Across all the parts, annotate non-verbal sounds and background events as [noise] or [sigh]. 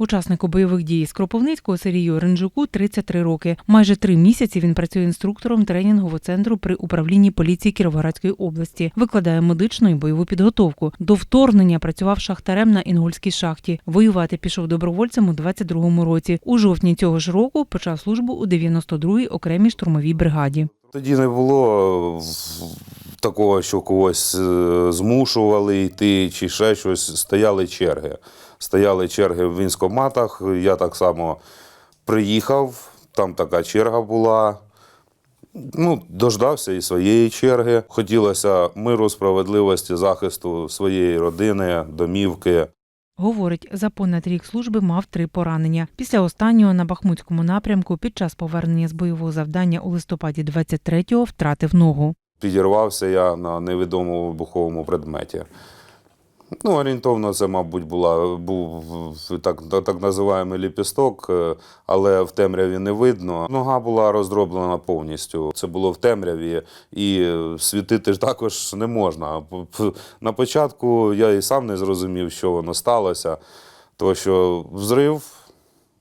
Учаснику бойових дій з Кропивницького Сергію Ренджуку 33 роки. Майже три місяці він працює інструктором тренінгового центру при управлінні поліції Кіровоградської області, викладає медичну і бойову підготовку. До вторгнення працював шахтарем на Інгульській шахті. Воювати пішов добровольцем у 22-му році. У жовтні цього ж року почав службу у 92-й окремій штурмовій бригаді. Тоді не було такого, що когось е, змушували йти чи ще щось. Стояли черги. Стояли черги в військкоматах. Я так само приїхав, там така черга була. Ну, дождався і своєї черги. Хотілося миру, справедливості, захисту своєї родини, домівки. Говорить, за понад рік служби мав три поранення. Після останнього на Бахмутському напрямку під час повернення з бойового завдання у листопаді 23-го втратив ногу. Підірвався я на невідомому вибуховому предметі. Ну, орієнтовно, це, мабуть, була, був так, так називаємий ліпісток, е, але в темряві не видно. Нога була роздроблена повністю. Це було в темряві, і світити ж також не можна. На початку я і сам не зрозумів, що воно сталося, тому що взрив,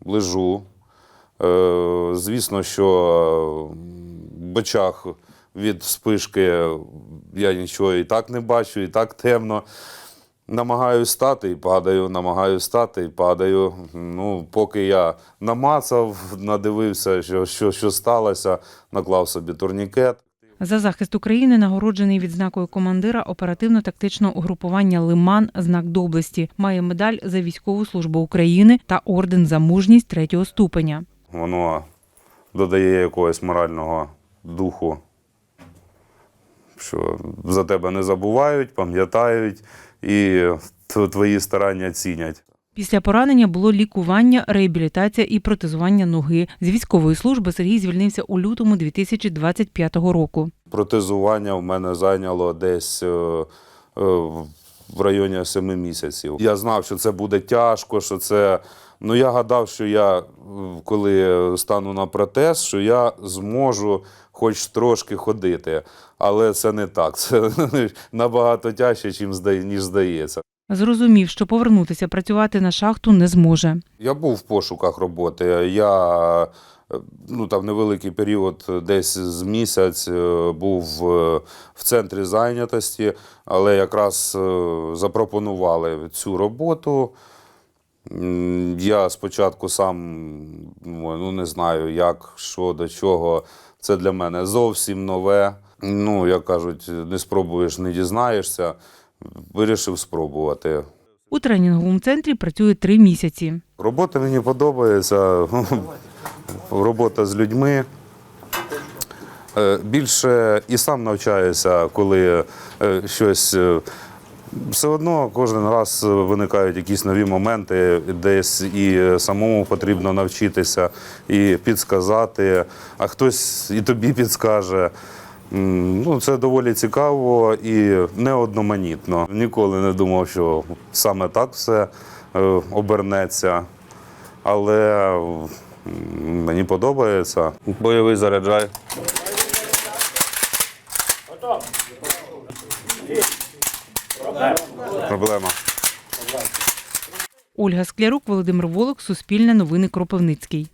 лежу. Е, Звісно, що в очах від спишки я нічого і так не бачу, і так темно. Намагаюсь стати і падаю, намагаюсь стати і падаю. Ну, поки я намацав, надивився, що, що, що сталося, наклав собі турнікет. За захист України нагороджений відзнакою командира оперативно-тактичного угрупування Лиман знак доблесті. Має медаль за військову службу України та орден за мужність третього ступеня. Воно додає якогось морального духу, що за тебе не забувають, пам'ятають і твої старання цінять. Після поранення було лікування, реабілітація і протезування ноги. З військової служби Сергій звільнився у лютому 2025 року. Протезування в мене зайняло десь е, е, в районі 7 місяців. Я знав, що це буде тяжко, що це. Ну, я гадав, що я, е, коли стану на протез, що я зможу хоч трошки ходити. Але це не так. [laughs] Це набагато тяжче, чим ніж здається. Зрозумів, що повернутися працювати на шахту не зможе. Я був в пошуках роботи. Я е, ну, там невеликий період, десь з місяць, е, був в центрі зайнятості, але якраз запропонували цю роботу. Я спочатку сам ну, не знаю, як, що, до чого. Це для мене зовсім нове. Ну, як кажуть, не спробуєш, не дізнаєшся. Вирішив спробувати. У тренінговому центрі працює три місяці. Робота мені подобається. [laughs] Робота з людьми. Е, Більше і сам навчаюся, коли е, щось. Е, Все одно кожен раз виникають якісь нові моменти, десь і самому потрібно навчитися, і підсказати, а хтось і тобі підскаже. Ну, це доволі цікаво і неодноманітно. Ніколи не думав, що саме так все е, обернеться. Але мені подобається. Бойовий заряджай. Проблема. Ольга Склярук, Володимир Волок, Суспільне новини Кропивницький.